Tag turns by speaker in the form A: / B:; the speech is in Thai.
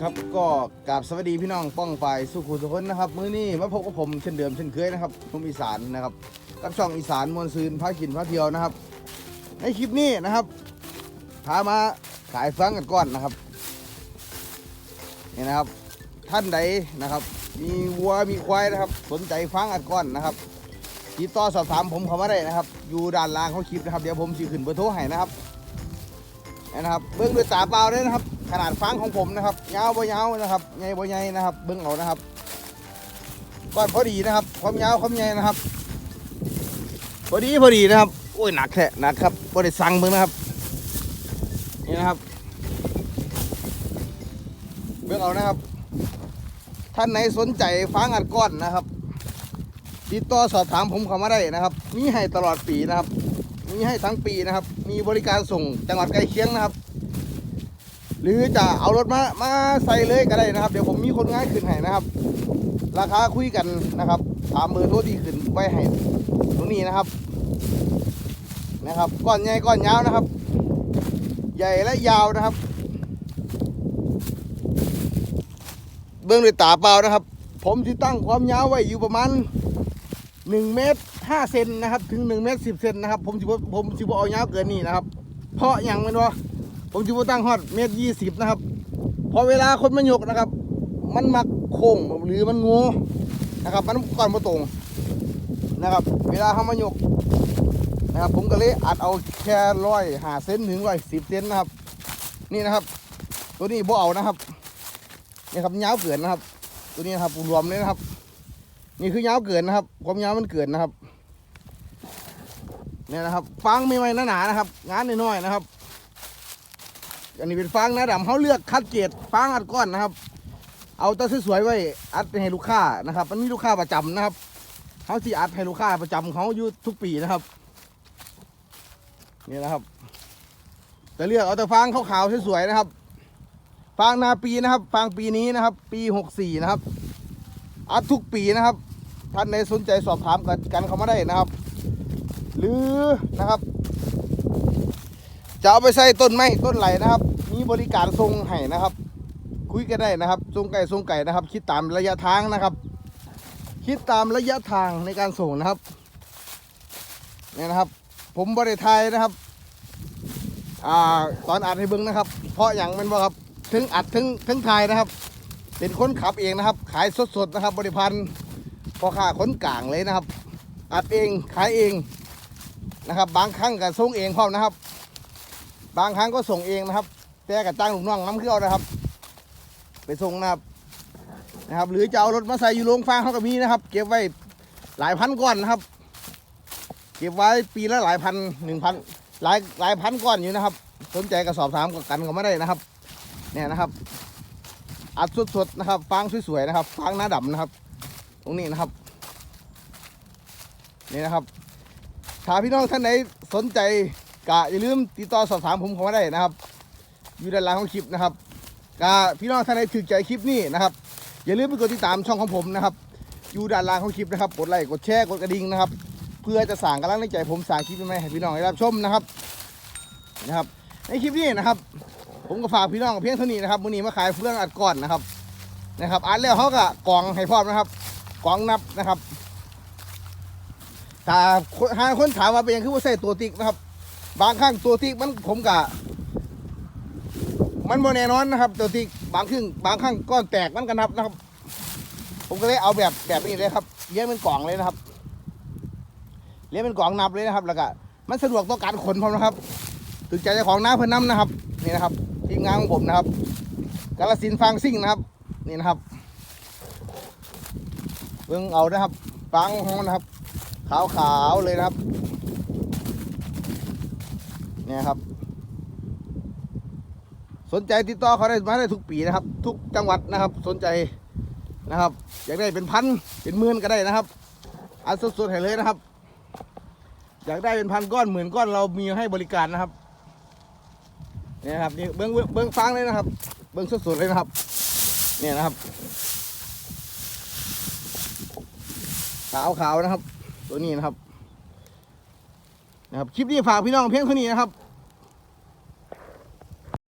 A: ครับก็กราบสวัสดีพี่น้องป้องฝ่ายสุขุมสุขนนะครับ มื้อนี้มาพบกับผมเช่นเดิมเช่นเคยนะครับผมอีสานนะครับกับช่องอีสานมวลซืนพากินพาเที่ยวนะครับ ในคลิปนี้นะครับพามาขายฟังกันก่อนนะครับนี่นะครับ ท่านใดนะครับ มีวัวมีควายนะครับ สนใจฟังกันก่อนนะครับติดต่อสอบถามผมเข้ามาได้นะครับ อยู่ด้านล่างของคลิปนะครับเดี๋ยวผมสิขึ้นเบอร์โทรให้นะครับนะครับ เบิ้องด้วยตาเปล่าเลยนะครับ ขนาดฟังของผมนะครับยาวบ่ยาวนะครับใหญ่บ่ใหญ่นะครับเบิ้งเอานะครับก้อนพอดีนะครับความยาวความใหญ่นะครับพอดีพอดีนะครับโอ้ยหนักแท้หนักครับบ่ได้สั่งเบิ้งนะครับนี่นะครับเบิ้งเอานะครับ ท่านไหนสนใจฟังอัดก้อนนะครับติดต่อสอบถามผมเข้ามาได้นะครับ มีให้ตลอดปีนะครับ มีให้ทั้งปีนะครับ มีบริการส่งจังหวัดใกล้เคียงนะครับ หรือจะเอารถมามาใส่เลยก็ได้นะครับ เดี๋ยวผมมีคนง่ายขึ้นให้นะครับ ราคาคุยกันนะครับตามเบอร์โทรที่ขึ้นไว้ให้ตรงนี้นะครับ นะครับก้อนใหญ่ก้อนยาวนะครับ ใหญ่และยาวนะครับ เบื้องด้วยตาเปล่านะครับ ผมที่ตั้งความยาวไว้อยู่ประมาณ1เมตร5เซนนะครับ ถึง1เมตร10เซนนะครับ ผมสิผมสิบเอายาวเกินนี้นะครับ เพราะอย่างมันวะ ผมสิบตั้งฮอดเมตรยี่สิบนะครับ พอเวลาคนมันยกนะครับ มันมักโค้งหรือมันงูนะครับ มันก่อนมาตรงนะครับ เวลาเขามายกนะครับ ผมก็เลยอัดเอาแค่ร้อยหาเซนถึงร้อยสิบเซนนะครับ นี่นะครับ ตัวนี้บ่เอานะครับนี่ครับยาวเกินนะครับ ตัวนี้นะครับรวมเลยนะครับ นี่คือยาวเกินนะครับ ความยาวมันเกินนะครับเนี่ยนะครับฟางไม่ไม่หนาๆนะครับ งานน้อยๆนะครับ อันนี้เป็นฟางน้าดำเขาเลือกคัดเกรดฟางอัดก้อนนะครับ เอาแตัวสวยๆไว้อัดให้ลูกค้านะครับมันมีลูกค้าประจำนะครับเขาที่อัดให้ลูกค้าประจำเขาอยู่ทุกปีนะครับนี่นะครับจะเลือกเอาแต่ฟางขาวๆสวยๆนะครับ ฟางนาปีนะครับ ฟางปีนี้นะครับ ปีหกสี่นะครับ อัดทุกปีนะครับท่านใดสนใจสอบถามกันกันเข้ามาได้นะครับ หรือนะครับ จะเอาไปใส่ต้นไม้ต้นไหลนะครับ มีบริการส่งให้นะครับ คุยกันได้นะครับส่งไก่ส่งไก่นะครับ คิดตามระยะทางนะครับ คิดตามระยะทางในการส่งนะครับเนี่ยนะครับ ผมบริไทยนะครับอ่าตอนอัดให้เบิ้งนะครับ เพราะอย่างมันบ่ครับถึงอัดถึงถึงไทยนะครับ เป็นคนขับเองนะครับ ขายสดๆนะครับ บริพันธ์พอค่าขนกลางเลยนะครับ อัดเองขายเองนะครับ บางครั้งก็ส่งเองพร้อมนะครับ บางครั้งก็ส่งเองนะครับ แต่กับจ้างลูกน้องน้ำเครื่องนะครับ ไปส่งนะครับนะครับ หรือจะเอารถมาใส่อยู่โรงฟางเขาก็มีนะครับ เก็บไว้หลายพันก้อนนะครับ เก็บไว้ปีละหลายพันหนึ่งพันหลายหลายพันก้อนอยู่นะครับสนใจก็สอบถามกันก็ไม่ได้นะครับ เนี่ยนะครับ อัดสดๆนะครับ ฟางสวยๆนะครับ ฟางหน้าดำนะครับ ตรงนี้นะครับ นี่นะครับถ้าพี่น้องท่านไหนสนใจ ก็อย่าลืมติดต่อสอบถามผมเข้ามาได้นะครับ อยู่ด้านล่างของคลิปนะครับก็พี่น้องท่านไหนถือใจคลิปนี้นะครับ อย่าลืมไปกดติดตามช่องของผมนะครับอยู่ด้านล่างของคลิปนะครับกดไลค์กดแชร์กดกระดิ่งนะครับ เพื่อจะสั่งกำลังใจผมสั่งคลิปใหม่ให้พี่น้องได้รับชมนะครับนะครับ ในคลิปนี้นะครับ ผมก็ฝากพี่น้องเพียงเท่านี้นะครับมื้อนี้มาขายเฟื่องอัดก้อนนะครับนะครับอัดแล้วเขาก็กรองให้พร้อมนะครับกรองนับนะครับถ้าหาคนถามว่าเป็นยังคือว่าใส่ตัวติ๊กนะครับ บางครั้งตัวติ๊กมันผมกะ มันโมแน่นอนนะครับ ตัวติ๊กบางครั้งบางครั้งก้อนแตกมันกันนับนะครับ ผมก็เลยเอาแบบแบบนี้เลยครับเลี้ยงเป็นกล่องเลยนะครับเลี้ยงเป็นกล่องนับเลยนะครับ แล้วก็มันสะดวกต่อการขนพร้อมนะครับถึงใจเจ้าของน้าเพิ่นน้ำนะครับ นี่นะครับทีมงานของผมนะครับกาลสินฟางซิ่งนะครับ นี่นะครับเบิ่งเอานะครับฟางของนะครับ ขาวๆเลยนะครับ เนี่ยครับ สนใจติดต่อเขาได้มาได้ทุกปีนะครับ ทุกจังหวัดนะครับ สนใจนะครับ อยากได้เป็นพันเป็นหมื่นก็ได้นะครับอันสดๆให้เลยนะครับ อยากได้เป็นพันก้อนหมื่นก้อนเรามีให้บริการนะครับเนี่ยครับนี่เบิ้องเบิ้องฟังเลยนะครับ เบิ้องสดๆเลยนะครับ เนี่ยนะครับขาวขาวๆนะครับ ตัวนี้นะครับ นะครับคลิปนี้ฝากพี่น้องเพียงเท่านี้นะครับ